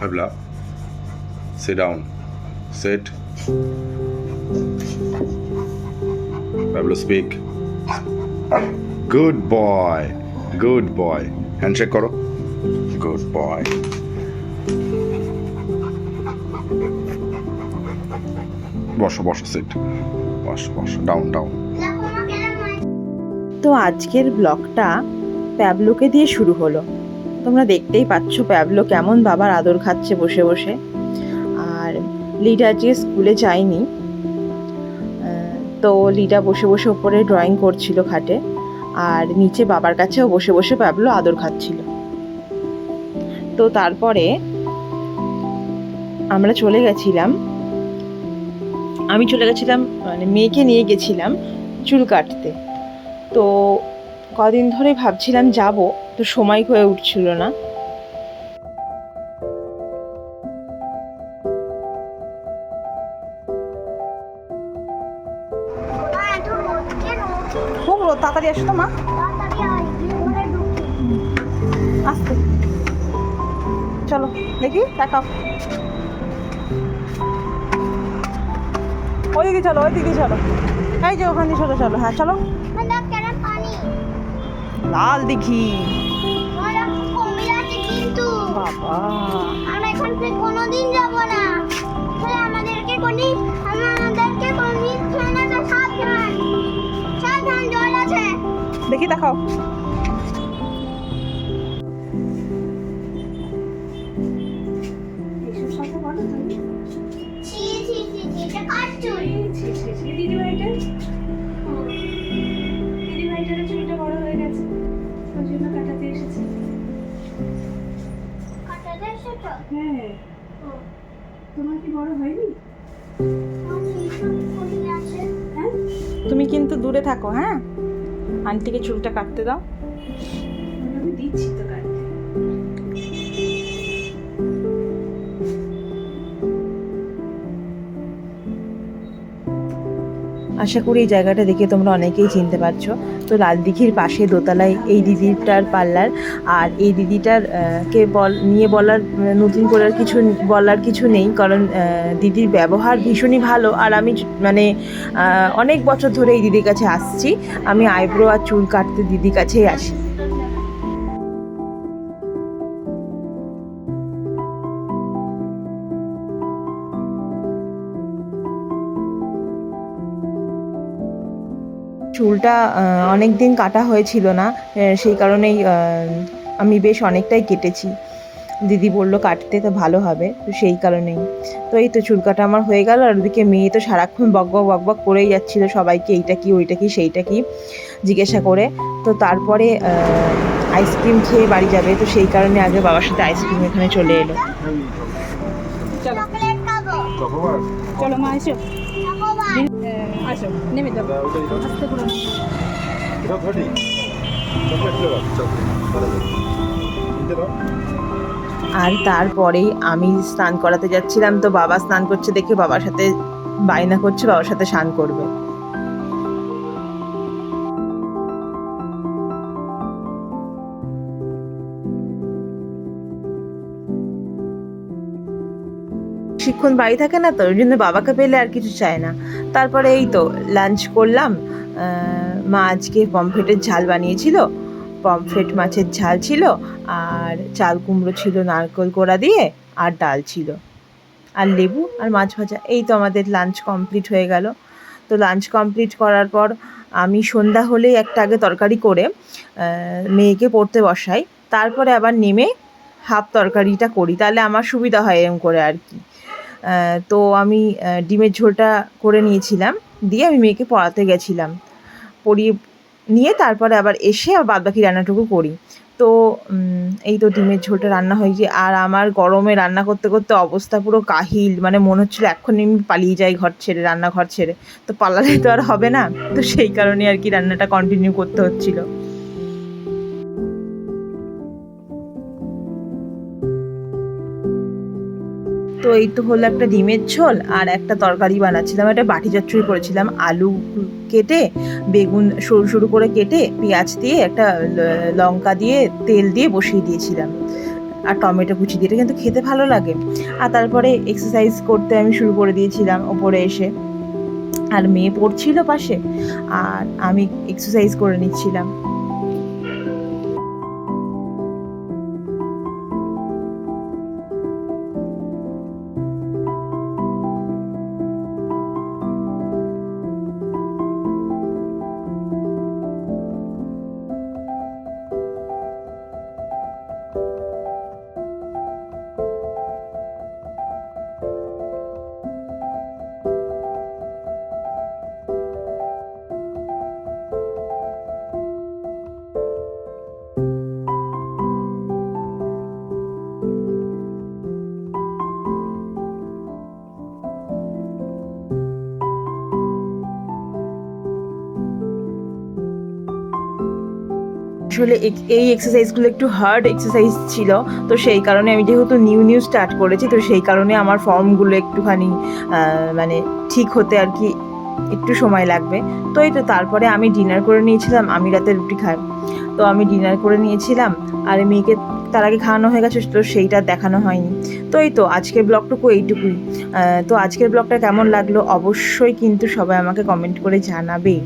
Pablo, sit down. Sit. Pablo, speak. Good boy. Good boy. Handshake করো good boy বসো বসো seat বসো বসো ডাউন ডাউন তো আজকের ব্লগটা প্যাবলোকে দিয়ে শুরু হলো তোমরা দেখতেই পাচ্ছ প্যাবলো কেমন বাবার আদর খাচ্ছে বসে বসে। আর লিডা যে স্কুলে যায়নি। তো লিডা বসে বসে ওপরে ড্রয়িং করছিল খাটে। আর নিচে বাবার কাছেও বসে বসে প্যাবলো আদর খাচ্ছিল। তো তারপরে আমরা চলে গেছিলাম। আমি চলে গেছিলাম মানে মেয়েকে নিয়ে গেছিলাম চুল কাটতে। তো কদিন ধরে ভাবছিলাম যাব। তো সময় হয়ে উঠছিল না। খুব রোদ তাড়াতাড়ি আসো তো মা। আসতে। চলো দেখি দেখাও। ওইদিকে চলো ওইদিকে চলো। এই যে ওখানে চলো চলো হ্যাঁ চলো। লাল দিঘি কিন্তু আমরা এখান থেকে কোনোদিন যাব না। তাহলে আমাদেরকে কোনি আমাদেরকে কোনদিন খেয়ে সাবধান। সাবধান জল আছে। দেখি দেখাও। ছি ছি এটা হ্যাঁ। তোমার কি বড় হয়নি? হ্যাঁ? তুমি কিন্তু দূরে থাকো হ্যাঁ? আন্টিকে চুলটা কাটতে দাও। আমি দিচ্ছি তো কাটতে। আশা করি এই জায়গাটা দেখে তোমরা অনেকেই চিনতে পারছ। তো লালদিঘির পাশে দোতলায় এই দিদিটার পার্লার আর এই দিদিটার কে বল, নিয়ে বলার, নতুন করার কিছু বলার কিছু নেই কারণ দিদির ব্যবহার ভীষণই ভালো আর আমি মানে অনেক বছর ধরে এই দিদির কাছে আসছি। আমি আইব্রো আর চুল কাটতে দিদির কাছেই আসি। চুলটা অনেক দিন কাটা হয়েছিল না সেই কারণেই আমি বেশ অনেকটাই কেটেছি। দিদি বলল কাটতে তো ভালো হবে তো সেই কারণেই। তো এই তো চুল কাটা আমার হয়ে গেল আর ওদিকে মেয়ে তো সারাক্ষণ বক বক বক বক করেই যাচ্ছিল সবাইকে এইটা কি ওইটা কি সেইটা কি জিজ্ঞাসা করে। তো তারপরে আইসক্রিম খেয়ে বাড়ি যাবে তো সেই কারণে আগে বাবার সাথে আইসক্রিম এখানে চলে এলো। চকলেট খাব। চলো মা এসো। আর তারপরেই আমি স্নান করাতে যাচ্ছিলাম, তো বাবা স্নান করছে দেখে বাবার সাথে বায়না করছে, বাবার সাথে স্নান করবে। শিক্ষণ বাড়ি থাকে না তো, ওই জন্য বাবাকে পেলে আর কিছু চায় না। তারপরে এই তো লাঞ্চ করলাম। মা আজকে পমফ্রেটের ঝাল বানিয়েছিল। পমফ্রেট মাছের ঝাল ছিল আর চাল কুমড়ো ছিল, নারকেল কোড়া দিয়ে আর ডাল ছিল। আর লেবু আর মাছ ভাজা, এই তো আমাদের লাঞ্চ কমপ্লিট হয়ে গেল। তো লাঞ্চ কমপ্লিট করার পর আমি সন্ধ্যা হলেই একটা আগে তরকারি করে মেয়েকে পড়তে বসাই। তারপরে আবার নেমে হাফ তরকারিটা করি, তাহলে আমার সুবিধা হয় এরম করে আর কি। তো আমি ডিমের ঝোলটা করে নিয়েছিলাম। দিয়ে আমি মেয়েকে পড়াতে গেছিলাম। পড়িয়ে নিয়ে তারপরে আবার এসে আবার বাদবাকি রান্নাটুকু করি। তো এই তো ডিমের ঝোলটা রান্না হয়েছে। আর আমার গরমে রান্না করতে করতে অবস্থা পুরো কাহিল। মানে মনে হচ্ছিল এক্ষুনি আমি পালিয়ে যাই ঘর ছেড়ে, রান্নাঘর ছেড়ে। তো পালালে তো আর হবে না। তো সেই কারণে আর কি রান্নাটা কন্টিনিউ করতে হচ্ছিল। তো এই তো হলো একটা ডিমের ঝোল আর একটা তরকারি বানাচ্ছিলাম। একটা বাটি চচ্চড়ি করেছিলাম, আলু কেটে, বেগুন সরু সরু করে কেটে, পেঁয়াজ দিয়ে একটা লঙ্কা দিয়ে তেল দিয়ে বসিয়ে দিয়েছিলাম। আর টমেটো কুচি দিয়ে, এটা কিন্তু খেতে ভালো লাগে। আর তারপরে এক্সারসাইজ করতে আমি শুরু করে দিয়েছিলাম ওপরে এসে। আর মেয়ে পড়ছিল পাশে, আর আমি এক্সারসাইজ করে নিচ্ছিলাম। আসলে এই এক্সারসাইজগুলো একটু হার্ড এক্সারসাইজ ছিল, তো সেই কারণে আমি যেহেতু নিউ নিউ স্টার্ট করেছি, তো সেই কারণে আমার ফর্মগুলো একটুখানি মানে ঠিক হতে আর কি একটু সময় লাগবে। তো এই তো তারপরে আমি ডিনার করে নিয়েছিলাম, আমি রাতে রুটি খাই। তো আমি ডিনার করে নিয়েছিলাম, আর মেয়েকে তার আগে খাওয়ানো হয়ে গেছে, তো সেইটা দেখানো হয়নি। তো এই তো আজকের ব্লগটুকু এইটুকুই। তো আজকের ব্লগটা কেমন লাগল অবশ্যই কিন্তু সবাই আমাকে কমেন্ট করে জানাবে।